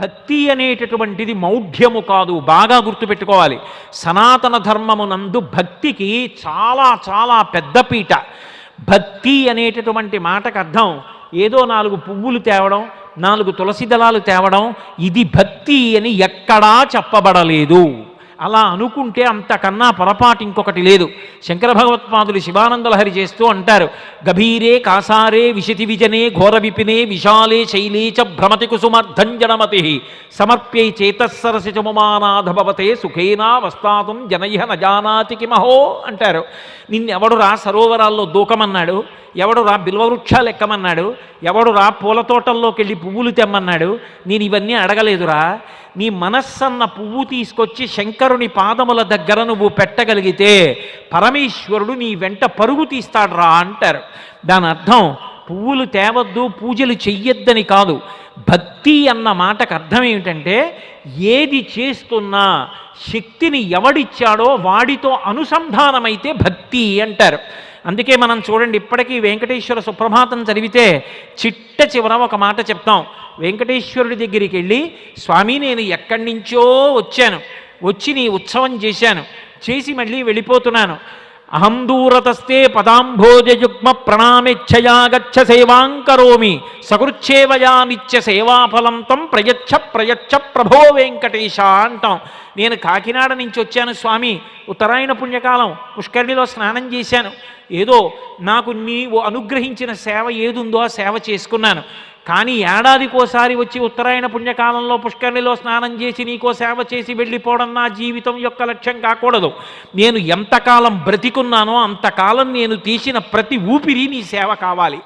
భక్తి అనేటటువంటిది మౌఢ్యము కాదు బాగా గుర్తుపెట్టుకోవాలి. సనాతన ధర్మమునందు భక్తికి చాలా చాలా పెద్ద పీట. భక్తి అనేటటువంటి మాటకు అర్థం ఏదో నాలుగు పువ్వులు తేవడం నాలుగు తులసి దళాలు తేవడం ఇది భక్తి అని ఎక్కడా చెప్పబడలేదు. అలా అనుకుంటే అంతకన్నా పొరపాటు ఇంకొకటి లేదు. శంకర భగవత్పాదులు శివానందలహరి చేస్తూ అంటారు గభీరే కాసారే విశతి విజనే ఘోర విపినే విశాలే శైలే చ భ్రమతి కుసుమర్ధంజనమతి సమర్ప్యై చేతస్సరసి చముమానాథ భవతే సుఖేనా వస్తాతుం జనయ్య నజానాతి కిమహో అంటారు. నిన్నెవడురా సరోవరాల్లో దూకమన్నాడు? ఎవడురా బిల్వవృక్షాలు ఎక్కమన్నాడు ఎవడురా పూల తోటల్లోకి వెళ్ళి పువ్వులు తెమ్మన్నాడు? నేను ఇవన్నీ అడగలేదురా. నీ మనస్సన్న పువ్వు తీసుకొచ్చి శంకరుని పాదముల దగ్గర నువ్వు పెట్టగలిగితే పరమేశ్వరుడు నీ వెంట పరుగు తీస్తాడురా అంటారు. దాని అర్థం పువ్వులు తేవద్దు పూజలు చెయ్యొద్దని కాదు. భక్తి అన్న మాటకు అర్థం ఏమిటంటే ఏది చేస్తున్నా శక్తిని ఎవడిచ్చాడో వాడితో అనుసంధానమైతే భక్తి అంటారు. అందుకే మనం చూడండి ఇప్పటికీ వెంకటేశ్వర సుప్రభాతం చదివితే చిట్ట చివర ఒక మాట చెప్తాం. వెంకటేశ్వరుడి దగ్గరికి వెళ్ళి స్వామి నేను ఎక్కడి నుంచో వచ్చాను. వచ్చి నీ ఉత్సవం చేశాను. చేసి మళ్ళీ వెళ్ళిపోతున్నాను. అహం దూరతస్తే పదాంభోజయుగ్మ ప్రణామిచ్చయాగచ్చ సేవాంకరోమి సకృచ్చేవయా నిత్య సేవాఫలం తం ప్రయచ్ఛ ప్రయచ్ఛ ప్రభో వెంకటేశ అంటాం. నేను కాకినాడ నుంచి వచ్చాను స్వామి. ఉత్తరాయణ పుణ్యకాలం. పుష్కరిణిలో స్నానం చేశాను. ఏదో నాకు నీవు అనుగ్రహించిన సేవ ఏదుందో ఆ సేవ చేసుకున్నాను. కానీ ఏడాదికోసారి వచ్చి ఉత్తరాయణ పుణ్యకాలంలో పుష్కరిణిలో స్నానం చేసి నీకో సేవ చేసి వెళ్ళిపోవడం నా జీవితం యొక్క లక్ష్యం కాకూడదు. నేను ఎంతకాలం బ్రతికున్నానో అంతకాలం నేను తీసిన ప్రతి ఊపిరి నీ సేవ కావాలి.